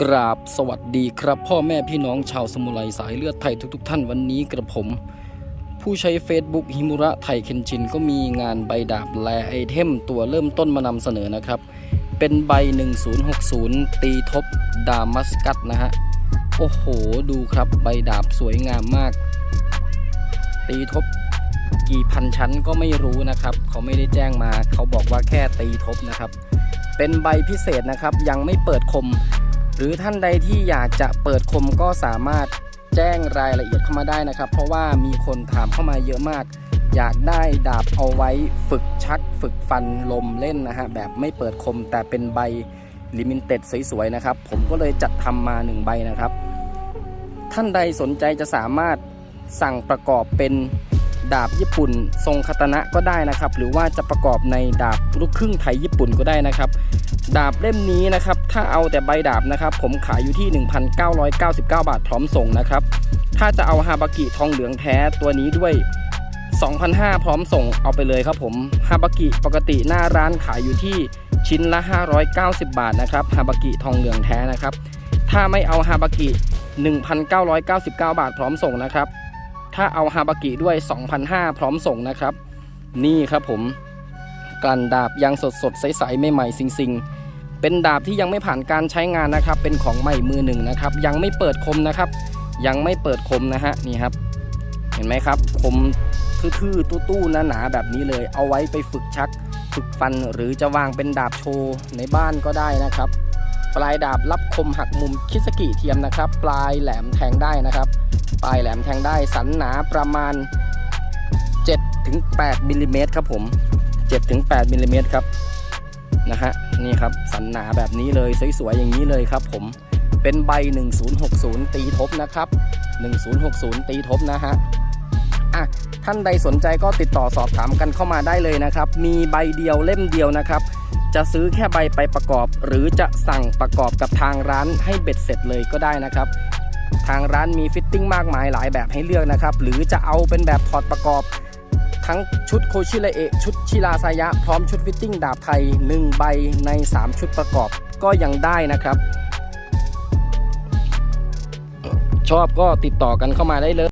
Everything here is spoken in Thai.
กราบสวัสดีครับ พ่อแม่พี่น้องชาวสมุไรสายเลือดไทยทุก ๆ ท่านวันนี้กระผม ผู้ใช้ Facebook ฮิมุระไทยเคนชินก็มีงานใบดาบแลไอเทมตัวเริ่มต้นมานำเสนอนะครับ เป็นใบ 1060 ตีทบดามัสกัสนะฮะ โอ้โห ดูครับใบดาบสวยงามมาก ตีทบกี่พันชั้นก็ไม่รู้นะครับ เขาไม่ได้แจ้งมา เขาบอกว่าแค่ตีทบนะครับ เป็นใบพิเศษนะครับยังไม่เปิดคม หรือท่านใดที่อยากจะเปิดคมก็สามารถแจ้งรายละเอียดเข้ามาได้นะครับ เพราะว่ามีคนถามเข้ามาเยอะมาก อยากได้ดาบเอาไว้ฝึกชัก ฝึกฟันลมเล่นนะฮะแบบไม่เปิดคมแต่เป็นใบลิมิเต็ดสวยๆนะครับ ผมก็เลยจัดทำมา1ใบนะครับ ท่านใดสนใจจะสามารถสั่งประกอบเป็น ดาบญี่ปุ่น ทรงคาตนะก็ได้นะครับ หรือว่าจะประกอบในดาบลูกครึ่งไทยญี่ปุ่นก็ได้นะครับ ดาบเล่มนี้นะครับ ถ้าเอาแต่ใบดาบนะครับ ผมขายอยู่ที่ 1,999 บาทพร้อมส่งนะครับ ถ้าจะเอาฮาบากิทองเหลืองแท้ตัวนี้ด้วย2,500พร้อมส่งเอาไปเลยครับผมฮาบากิปกติหน้าร้านขายอยู่ที่ชิ้นละ 590 บาทนะครับฮาบากิทองเหลืองแท้นะครับ ถ้าไม่เอาฮาบากิ 1,999 บาทพร้อมส่งนะครับ ถ้าเอาฮาบากิด้วย 2,500 พร้อมส่งนะครับ นี่ครับผมกันดาบยังสดสดๆใสๆใหม่ๆซิงๆ เป็นดาบที่ยังไม่ผ่านการใช้งานนะครับ เป็นของใหม่มือหนึ่งนะครับ ยังไม่เปิดคมนะครับ ยังไม่เปิดคมนะฮะนี่ครับ เห็นไหมครับคมทื่อๆตู้ๆหนาๆแบบนี้เลย เอาไว้ไปฝึกชัก ฝึกฟันหรือจะวางเป็นดาบโชว์ในบ้านก็ได้นะครับ ปลายดาบรับคมหักมุมคิสกิเทียมนะครับ ปลายแหลมแทงได้นะครับ ปลายแหลมแทงได้สันหนาประมาณ 7-8มิลลิเมตรครับผม7-8มิลลิเมตรครับนะฮะนี่ครับสันหนาแบบนี้เลยสวยๆอย่างนี้เลยครับผมเป็นใบ 1060 ตีทบนะครับ 1060 ตีทบนะฮะอะท่านใดสนใจก็ติดต่อสอบถามกันเข้ามาได้เลยนะครับ มีใบเดียวเล่มเดียวนะครับ จะซื้อแค่ใบไปประกอบ หรือจะสั่งประกอบกับทางร้านให้เบ็ดเสร็จเลยก็ได้นะครับ ทางร้านมีฟิตติ้งมากมายหลายแบบให้เลือกนะครับ หรือจะเอาเป็นแบบถอดประกอบ ทั้งชุดโคชิระเอะชุดชิราซายะ พร้อมชุดฟิตติ้งดาบไทย 1 ใบใน 3 ชุดประกอบก็ยังได้นะครับ ชอบก็ติดต่อกันเข้ามาได้เลย